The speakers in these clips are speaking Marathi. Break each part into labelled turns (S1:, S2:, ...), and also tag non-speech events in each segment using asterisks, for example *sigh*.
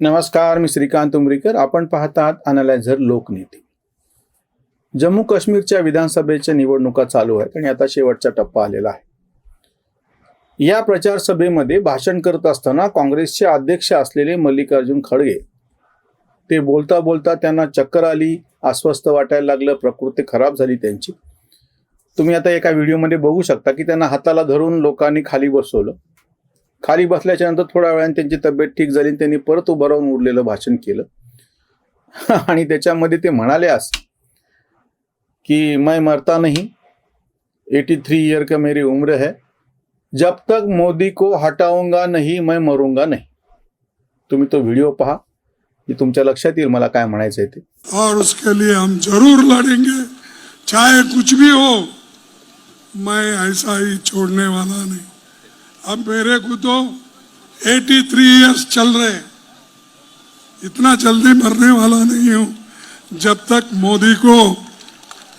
S1: नमस्कार मी श्रीकांत उमरीकर. आपण पाहतात अनालायझर लोकनीती. जम्मू काश्मीरच्या विधानसभेच्या निवडणुका चालू आहेत आणि आता शेवटचा टप्पा आलेला आहे. या प्रचार सभेमध्ये भाषण करत असताना काँग्रेसचे अध्यक्ष असलेले मल्लिकार्जुन खडगे ते बोलता बोलता त्यांना चक्कर आली अस्वस्थ वाटायला लागलं प्रकृती खराब झाली त्यांची. तुम्ही आता एका व्हिडिओमध्ये बघू शकता की त्यांना हाताला धरून लोकांनी खाली बसवलं. खाली बसल्याच्या नंतर थोड्या वेळाने त्यांची तब्येत ठीक झाली आणि त्यांनी परत उभं राहून उरलेलं भाषण केलं. *laughs* आणि त्याच्यामध्ये ते म्हणाले अस की मैं मरता नहीं एटी थ्री ईयर का मेरी उम्र है। जब तक मोदी को हटाऊंगा नहीं मैं मरूंगा नहीं। तुम्ही तो व्हिडिओ पहा की तुमच्या लक्षात येईल मला काय म्हणायचं आहे ते.
S2: और उसके लिए हम जरूर लड़ेंगे चाहे कुछ भी हो। मैं ऐसा ही छोड़ने वाला नहीं। अब मेरे को तो 83 इयर्स चल रहे इतना जल्दी मरने वाला नहीं हूं। जब तक मोदी को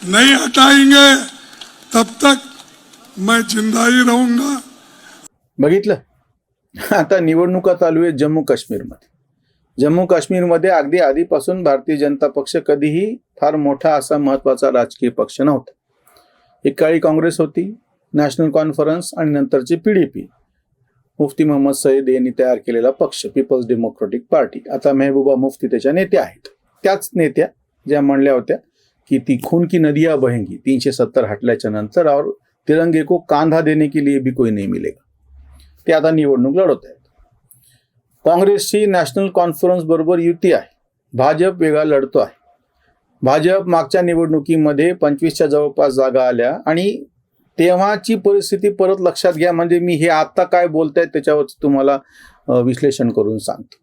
S2: नहीं हटाएंगे तब तक मैं जिंदा ही रहूंगा।
S1: बघितलं? आता निवडणुका चालू आहेत जम्मू काश्मीरमध्ये. जम्मू काश्मीरमध्ये अगदी आधीपासून भारतीय जनता पक्ष कधीही फार मोठा असा महत्त्वाचा राजकीय पक्ष नव्हता. एक काळी काँग्रेस होती नॅशनल कॉन्फरन्स आणि नंतरची P D P. Mufti Mohammad Sayeed यांनी तयार केलेला पक्ष पीपल्स डेमोक्रेटिक पार्टी आता मेहबूबा मुफ्ती त्याच्या नेत्या आहेत. त्याच नेत्या ज्या म्हणल्या होत्या की ती खून की नदिया बहेंगी तीनशे सत्तर हटल्याच्या नंतर और तिरंगे को कांधा देने के लिए भी कोई नहीं मिलेगा. ते आता निवडणूक लढवत आहेत. काँग्रेसची नॅशनल कॉन्फरन्स बरोबर युती आहे. भाजप वेगळा लढतो आहे. भाजप मागच्या निवडणुकीमध्ये पंचवीसच्या जवळपास जागा आल्या आणि तेव्हाची परिस्थिती परत लक्षात घ्या. म्हणजे मी हे आत्ता काय बोलतायत त्याच्यावर तुम्हाला विश्लेषण करून सांगतो.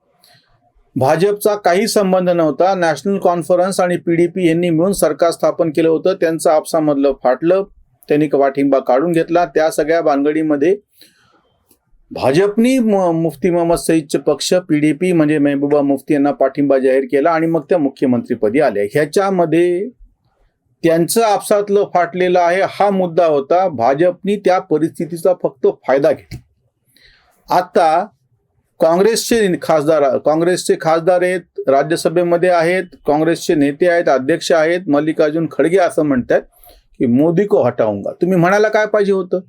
S1: भाजपचा काही संबंध नव्हता. नॅशनल कॉन्फरन्स आणि पी डी पी यांनी मिळून सरकार स्थापन केलं होतं. त्यांचं आपसामधलं फाटलं. त्यांनी पाठिंबा काढून घेतला. त्या सगळ्या भानगडीमध्ये भाजपनी म- मुफ्ती मोहम्मद सईदचे पक्ष पी डी पी म्हणजे मेहबूबा मुफ्ती यांना पाठिंबा जाहीर केला आणि मग त्या मुख्यमंत्रीपदी आल्या. ह्याच्यामध्ये त्यांचं आपसातलं फाटलेलं आहे हा मुद्दा होता. भाजपनी त्या परिस्थितीचा फक्त फायदा घेतला. आता काँग्रेसचे खासदार काँग्रेसचे खासदार आहेत राज्यसभेमध्ये आहेत काँग्रेसचे नेते आहेत अध्यक्ष आहेत मल्लिकार्जुन खडगे असं म्हणतात की मोदी को हटाऊंगा. तुम्ही म्हणायला काय पाहिजे होतं?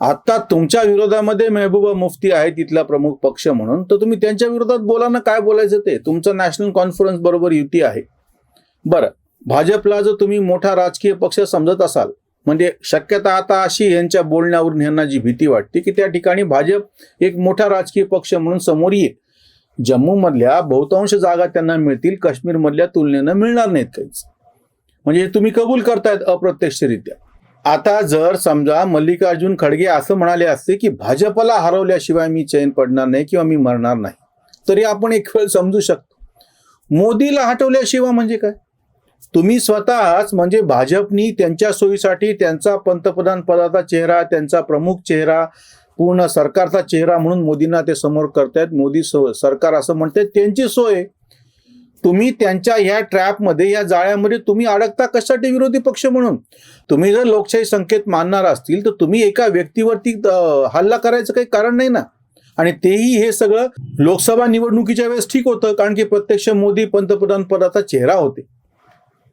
S1: आता तुमच्या विरोधामध्ये मेहबूबा मुफ्ती आहे तिथला प्रमुख पक्ष म्हणून. तर तुम्ही त्यांच्या विरोधात बोला ना काय बोलायचं ते? तुमचं नॅशनल कॉन्फरन्स बरोबर युती आहे. बरं. भाजपला जर तुम्ही मोठा राजकीय पक्ष समजत असाल म्हणजे शक्यता आता अशी यांच्या बोलण्यावरून यांना जी भीती वाटते की त्या ठिकाणी भाजप एक मोठा राजकीय पक्ष म्हणून समोर येईल. जम्मूमधल्या बहुतांश जागा त्यांना मिळतील काश्मीरमधल्या तुलनेनं मिळणार नाहीत काहीच. म्हणजे हे तुम्ही कबूल करतायत अप्रत्यक्षरित्या. आता जर समजा मल्लिकार्जुन खडगे असं म्हणाले असते की भाजपला हरवल्याशिवाय मी चैन पडणार नाही किंवा मी मरणार नाही तरी आपण एक वेळ समजू शकतो. मोदीला हटवल्याशिवाय म्हणजे काय? तुम्ही स्वतःच म्हणजे भाजपनी त्यांच्या सोयीसाठी त्यांचा पंतप्रधान पदाचा चेहरा त्यांचा प्रमुख चेहरा पूर्ण सरकारचा चेहरा म्हणून मोदींना ते समोर करतायत. मोदी सरकार असं म्हणते त्यांची सोय. तुम्ही त्यांच्या ह्या ट्रॅपमध्ये या जाळ्यामध्ये तुम्ही अडकता कशासाठी विरोधी पक्ष म्हणून? तुम्ही जर लोकशाही संकेत मानणार असतील तर तुम्ही एका व्यक्तीवरती हल्ला करायचं काही कारण नाही ना? आणि तेही हे सगळं लोकसभा निवडणुकीच्या वेळेस ठीक होतं कारण की प्रत्यक्ष मोदी पंतप्रधान पदाचा चेहरा होते.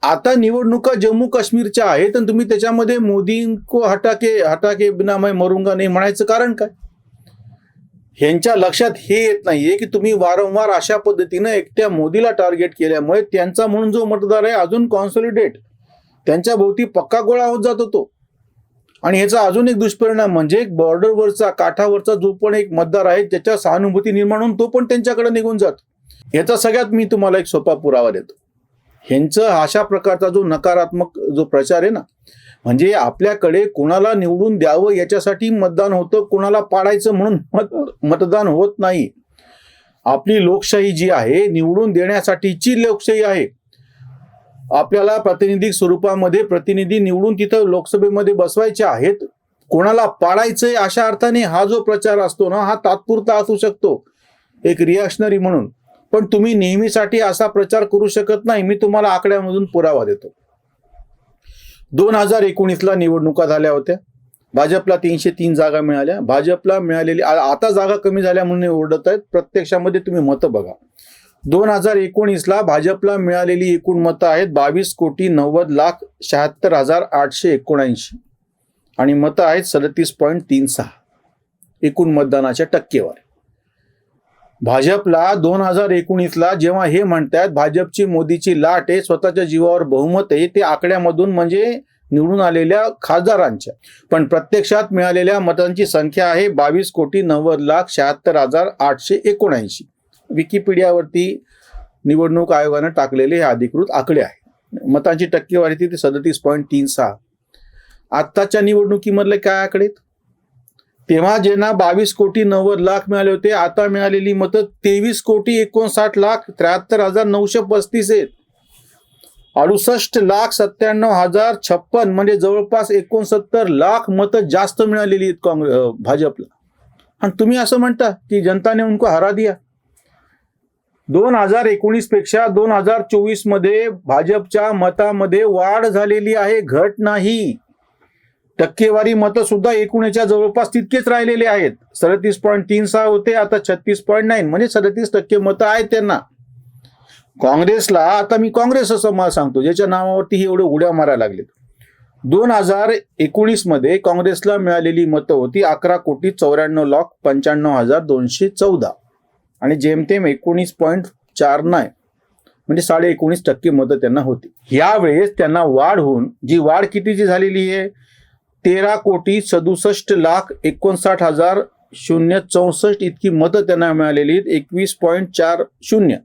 S1: आता निवडणुका जम्मू काश्मीरच्या आहेत आणि तुम्ही त्याच्यामध्ये मोदींको हटाके हटाके बिना मैं मरूंगा नाही म्हणायचं कारण काय? ह्यांच्या लक्षात हे येत नाहीये की तुम्ही वारंवार अशा पद्धतीनं एकट्या मोदीला टार्गेट केल्यामुळे त्यांचा म्हणून जो मतदार आहे अजून कॉन्सॉलिडेट त्यांच्या भोवती पक्का गोळा होत जात होतो. आणि ह्याचा अजून एक दुष्परिणाम म्हणजे एक बॉर्डरवरचा काठावरचा जो पण एक मतदार आहे त्याच्या सहानुभूती निर्माण होऊन तो पण त्यांच्याकडे निघून जातो. याचा सगळ्यात मी तुम्हाला एक सोपा पुरावा देतो. ह्यांचं अशा प्रकारचा जो नकारात्मक जो प्रचार आहे ना म्हणजे आपल्याकडे कोणाला निवडून द्यावं याच्यासाठी मतदान होतं कोणाला पाडायचं म्हणून मत मतदान होत नाही. आपली लोकशाही जी आहे निवडून देण्यासाठीची लोकशाही आहे. आपल्याला प्रातिनिधिक स्वरूपामध्ये प्रतिनिधी निवडून तिथं लोकसभेमध्ये बसवायचे आहेत कोणाला पाडायचंय अशा अर्थाने हा जो प्रचार असतो ना हा तात्पुरता असू शकतो. एक रिॲक्शनरी म्हणून. पण तुम्ही नेहमीसाठी असा प्रचार करू शकत नाही मी तुम्हाला आकड्यामधून पुरावा देतो. दोन हजार एकोणीसला निवडणुका झाल्या होत्या. भाजपला तीनशे तीन जागा मिळाल्या. भाजपला मिळालेली आता जागा कमी झाल्या म्हणून ओरडत आहेत. प्रत्यक्षामध्ये तुम्ही मतं बघा. दोन हजार एकोणीसला भाजपला मिळालेली एकूण मतं आहेत बावीस कोटी नव्वद लाख शहात्तर हजार आठशे एकोणऐंशी. आणि मतं आहेत सदतीस पॉईंट तीन सहा. एकूण मतदानाच्या टक्केवारी. भाजपला दोन हजार एकोणीसला जेव्हा हे म्हणतात भाजपची मोदीची लाट आहे स्वतःच्या जीवावर बहुमत आहे ते आकड्यामधून म्हणजे निवडून आलेल्या खासदारांच्या. पण प्रत्यक्षात मिळालेल्या मतांची संख्या आहे बावीस कोटी नव्वद लाख शहात्तर हजार आठशे एकोणऐंशी. विकिपीडियावरती निवडणूक आयोगानं टाकलेले हे अधिकृत आकडे आहे. मतांची टक्केवारी ती सदतीस पॉईंट तीन सहा. आत्ताच्या निवडणुकीमधले काय आकडे आहेत? तेव्हा ज्यांना बावीस कोटी नव्वद लाख मिळाले होते आता मिळालेली मतं तेवीस कोटी एकोणसाठ लाख त्र्याहत्तर हजार नऊशे पस्तीस आहेत. अडुसष्ट लाख सत्त्याण्णव हजार छप्पन म्हणजे जवळपास एकोणसत्तर लाख मतं जास्त मिळालेली आहेत काँग्रेस भाजपला. आणि तुम्ही असं म्हणता की जनताने उनको हरा दिया? दोन हजार एकोणीसपेक्षा दोन हजार चोवीसमध्ये भाजपच्या मतामध्ये वाढ झालेली आहे घट नाही. टक्केवारी मतं सुद्धा एकूणच्या जवळपास तितकेच राहिलेले आहेत. सदतीस पॉईंट तीन सहा होते आता छत्तीस पॉईंट नाईन म्हणजे सदतीस टक्के मतं आहेत त्यांना. काँग्रेसला आता मी काँग्रेस असं मला सांगतो ज्याच्या नावावरती हे एवढे उड्या मारायला लागलेत. दोन हजार एकोणीसमध्ये काँग्रेसला मिळालेली मतं होती अकरा कोटी चौऱ्याण्णव लाख पंच्याण्णव हजार दोनशे चौदा. आणि जेमतेम एकोणीस पॉईंट चार नाय म्हणजे साडे एकोणीस टक्के मतं त्यांना होती. यावेळेस त्यांना वाढ होऊन जी वाढ कितीची झालेली आहे? तेरा कोटी सदुसष्ट लाख एकोणसाठ हजार शून्य चौसष्ट इतकी मतं त्यांना मिळालेली आहेत. एकवीस पॉईंट चार शून्य.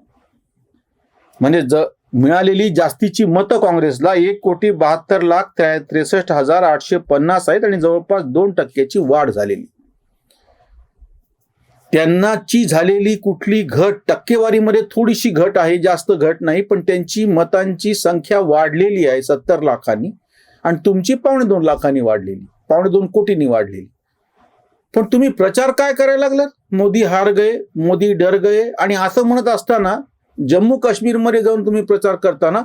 S1: म्हणजे ज मिळालेली जास्तीची मतं काँग्रेसला एक कोटी बहात्तर लाख त्रेसष्ट हजार आठशे पन्नास आहेत आणि जवळपास दोन टक्क्याची वाढ झालेली. त्यांनाची झालेली कुठली घट टक्केवारीमध्ये थोडीशी घट आहे जास्त घट नाही पण त्यांची मतांची संख्या वाढलेली आहे सत्तर लाखांनी. आणि तुमची पावणे दोन लाखांनी वाढलेली पावणे दोन कोटींनी वाढलेली. पण तुम्ही प्रचार काय करायला लागलात? मोदी हार गए मोदी डर गए आणि असं म्हणत असताना जम्मू काश्मीरमध्ये जाऊन तुम्ही प्रचार करताना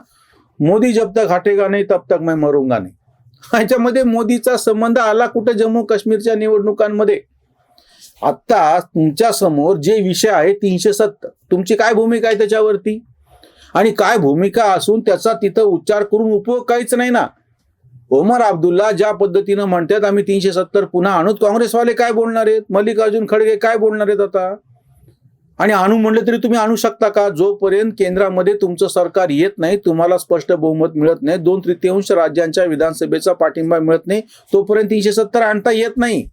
S1: मोदी जब तक हटेगा नाही तब तक मैं मरूंगा नाही. ह्याच्यामध्ये मोदीचा संबंध आला कुठे? जम्मू काश्मीरच्या निवडणुकांमध्ये. आत्ता तुमच्यासमोर जे विषय आहे तीनशे सत्तर. तुमची काय भूमिका आहे त्याच्यावरती? आणि काय भूमिका असून त्याचा तिथं उच्चार करून उपयोग काहीच नाही ना. ओमर अब्दुल्ला ज्या पद्धतीनं म्हणतात आम्ही तीनशे सत्तर पुन्हा आणूत. काँग्रेसवाले काय बोलणार आहेत? मल्लिकार्जुन खडगे काय बोलणार आहेत आता? आणि आणू म्हणलं तरी तुम्ही आणू शकता का? जोपर्यंत केंद्रामध्ये तुमचं सरकार येत नाही तुम्हाला स्पष्ट बहुमत मिळत नाही दोन तृतीयांश राज्यांच्या विधानसभेचा पाठिंबा मिळत नाही तोपर्यंत तीनशे सत्तर आणता येत नाही.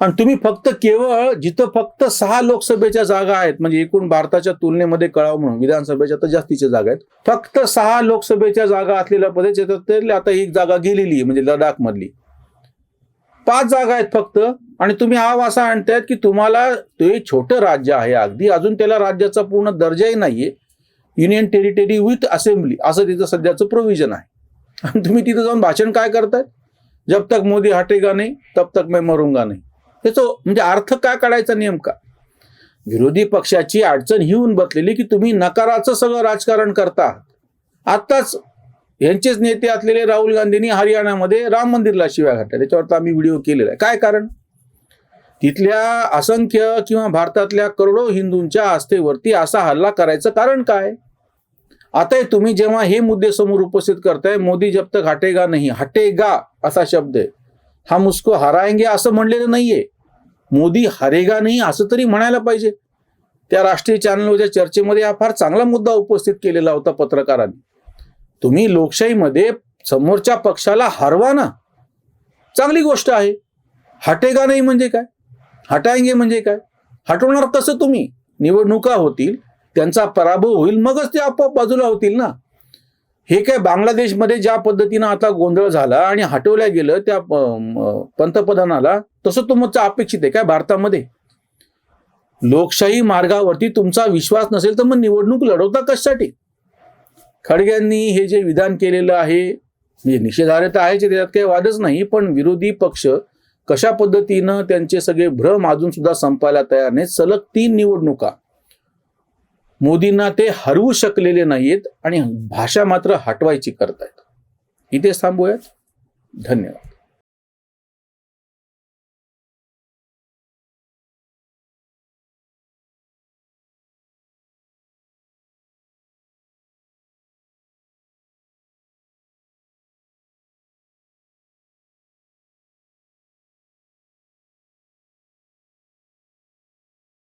S1: आणि तुम्ही फक्त केवळ जिथं फक्त सहा लोकसभेच्या जागा आहेत म्हणजे एकूण भारताच्या तुलनेमध्ये कळावं म्हणून विधानसभेच्या तर जास्तीच्या जागा आहेत फक्त सहा लोकसभेच्या जागा असलेल्या प्रदेश त्यातली आता एक जागा गेलेली आहे म्हणजे लडाख मधली पाच जागा आहेत फक्त आणि तुम्ही हा वासा आणतायत की तुम्हाला ते छोटं राज्य आहे अगदी अजून त्याला राज्याचा पूर्ण दर्जाही नाहीये. युनियन टेरिटरी विथ असेंब्ली असं तिथं सध्याचं प्रोव्हिजन आहे. आणि तुम्ही तिथं जाऊन भाषण काय करताय जब तक मोदी हटेगा नाही तब तक मैं मरूंगा नाही. त्याचं म्हणजे अर्थ काय काढायचा नेमका? विरोधी पक्षाची अडचण ही होऊन बसलेली की तुम्ही नकाराचं सगळं राजकारण करता आत्ताच यांचेच नेते असलेले राहुल गांधींनी हरियाणामध्ये राम मंदिरला शिव्या घातल्या. त्याच्यावर तर आम्ही व्हिडिओ केलेला आहे. काय कारण? तिथल्या असंख्य किंवा भारतातल्या करोडो हिंदूंच्या आस्थेवरती असा हल्ला करायचं कारण काय? आता तुम्ही जेव्हा हे मुद्दे समोर उपस्थित करताय मोदी जब तक हटेगा नाही हटेगा असा शब्द आहे. हा मुस्को हराएंगे असं म्हणलेलं नाहीये. मोदी हरेगा नाही असं तरी म्हणायला पाहिजे. त्या राष्ट्रीय चॅनलवरच्या चर्चेमध्ये हा फार चांगला मुद्दा उपस्थित केलेला होता पत्रकारांनी. तुम्ही लोकशाहीमध्ये समोरच्या पक्षाला हरवा ना. चांगली गोष्ट आहे. हटेगा नाही म्हणजे काय? हटायंगे म्हणजे काय? हटवणार कसं तुम्ही? निवडणुका होतील त्यांचा पराभव होईल मगच ते आपोआप बाजूला होतील ना. हे काय बांगलादेशमध्ये ज्या पद्धतीनं आता गोंधळ झाला आणि हटवल्या गेलं त्या पंतप्रधानाला तसं तुमचं अपेक्षित आहे काय भारतामध्ये? लोकशाही मार्गावरती तुमचा विश्वास नसेल तर मग निवडणूक लढवता कशासाठी? खडग्यांनी हे जे विधान केलेलं आहे म्हणजे निषेधार्ह तर आहेच त्याच्यात काही वादच नाही पण विरोधी पक्ष कशा पद्धतीनं त्यांचे सगळे भ्रम अजून सुद्धा संपायला तयार नाहीत? सलग तीन निवडणुका. मोदींना ते हरवू शकलेले नाहीत आणि भाषा मात्र हटवायची करतायत. इथेच थांबूयात. धन्यवाद.